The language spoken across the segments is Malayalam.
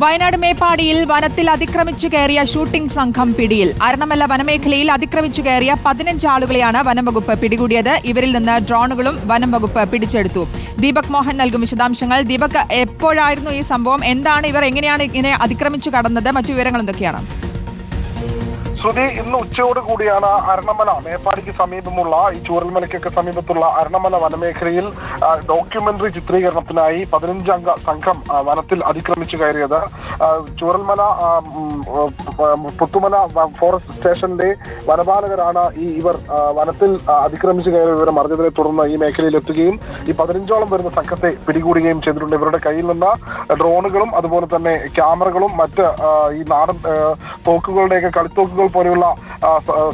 വയനാട് മേപ്പാടിയിൽ വനത്തിൽ അതിക്രമിച്ചു കയറിയ ഷൂട്ടിംഗ് സംഘം പിടിയിൽ. അരണമല്ല വനമേഖലയിൽ അതിക്രമിച്ചു കയറിയ പതിനഞ്ച് ആളുകളെയാണ് വനംവകുപ്പ് പിടികൂടിയത്. ഇവരിൽ നിന്ന് ഡ്രോണുകളും വനംവകുപ്പ് പിടിച്ചെടുത്തു. ദീപക് മോഹൻ നൽകും വിശദാംശങ്ങൾ. ദീപക് എപ്പോഴായിരുന്നു ഈ സംഭവം? എന്താണ്? ഇവർ എങ്ങനെയാണ് ഇങ്ങനെ അതിക്രമിച്ചു കടന്നത്? മറ്റു വിവരങ്ങൾ എന്തൊക്കെയാണ്? ശ്രുതി ഇന്ന് ഉച്ചയോട് കൂടിയാണ് അരണമല മേപ്പാടിക്ക് സമീപമുള്ള ഈ ചൂരൽമലയ്ക്കൊക്കെ സമീപത്തുള്ള അരണമല വനമേഖലയിൽ ഡോക്യുമെന്ററി ചിത്രീകരണത്തിനായി പതിനഞ്ചംഗ സംഘം വനത്തിൽ അതിക്രമിച്ചു കയറിയത്. ചൂരൽമല പുത്തുമല ഫോറസ്റ്റ് സ്റ്റേഷന്റെ വനപാലകരാണ് ഈ ഇവർ വനത്തിൽ അതിക്രമിച്ചു കയറി വിവരം അറിഞ്ഞതിനെ തുടർന്ന് ഈ മേഖലയിൽ എത്തുകയും ഈ പതിനഞ്ചോളം വരുന്ന സംഘത്തെ പിടികൂടുകയും ചെയ്തിട്ടുണ്ട്. ഇവരുടെ കയ്യിൽ നിന്ന് ഡ്രോണുകളും അതുപോലെ തന്നെ ക്യാമറകളും മറ്റ് ഈ നാടൻ തോക്കുകളുടെയൊക്കെ കളിത്തോക്കുകൾ പോലെയുള്ള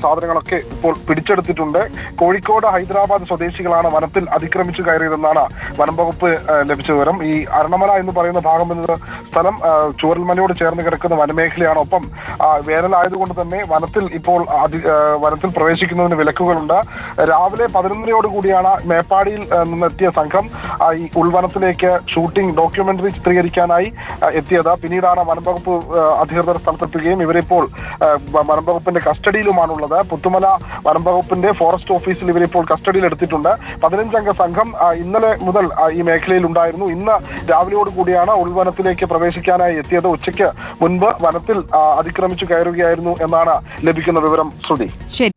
സാധനങ്ങളൊക്കെ ഇപ്പോൾ പിടിച്ചെടുത്തിട്ടുണ്ട്. കോഴിക്കോട് ഹൈദരാബാദ് സ്വദേശികളാണ് വനത്തിൽ അതിക്രമിച്ചു കയറിയതെന്നാണ് വനം വകുപ്പ് ലഭിച്ച വിവരം. ഈ അരണമല എന്ന് പറയുന്ന ഭാഗം എന്നത് സ്ഥലം ആ, ചൂരൽമലയോട് ചേർന്ന് കിടക്കുന്ന വനമേഖലയാണ്. ഒപ്പം വേനലായതുകൊണ്ട് തന്നെ വനത്തിൽ ഇപ്പോൾ വനത്തിൽ പ്രവേശിക്കുന്നതിന് വിലക്കുകളുണ്ട്. രാവിലെ പതിനൊന്നരയോട് കൂടിയാണ് മേപ്പാടിയിൽ നിന്നെത്തിയ സംഘം. ഈ ഉൾവനത്തിലേക്ക് ഷൂട്ടിംഗ് ഡോക്യുമെന്ററി ചിത്രീകരിക്കാനായി എത്തിയത്. പിന്നീടാണ് വനംവകുപ്പ് അധികൃതർ സ്ഥലത്തെത്തുകയും ഇവരിപ്പോൾ വനംവകുപ്പിന്റെ കസ്റ്റഡിയിലുമാണുള്ളത്. പുത്തുമല വനംവകുപ്പിന്റെ ഫോറസ്റ്റ് ഓഫീസിൽ ഇവരിപ്പോൾ കസ്റ്റഡിയിൽ എടുത്തിട്ടുണ്ട് പതിനഞ്ചംഗ സംഘം ഇന്നലെ മുതൽ ഈ മേഖലയിൽ ഉണ്ടായിരുന്നു ഇന്ന് രാവിലെയോട് കൂടിയാണ് ഉൾവനത്തിലേക്ക് പ്രവേശിക്കാനായി എത്തിയത്. ഉച്ചയ്ക്ക് മുൻപ് വനത്തിൽ അതിക്രമിച്ചു കയറുകയായിരുന്നു എന്നാണ് ലഭിക്കുന്ന വിവരം ശ്രുതി. ശരി.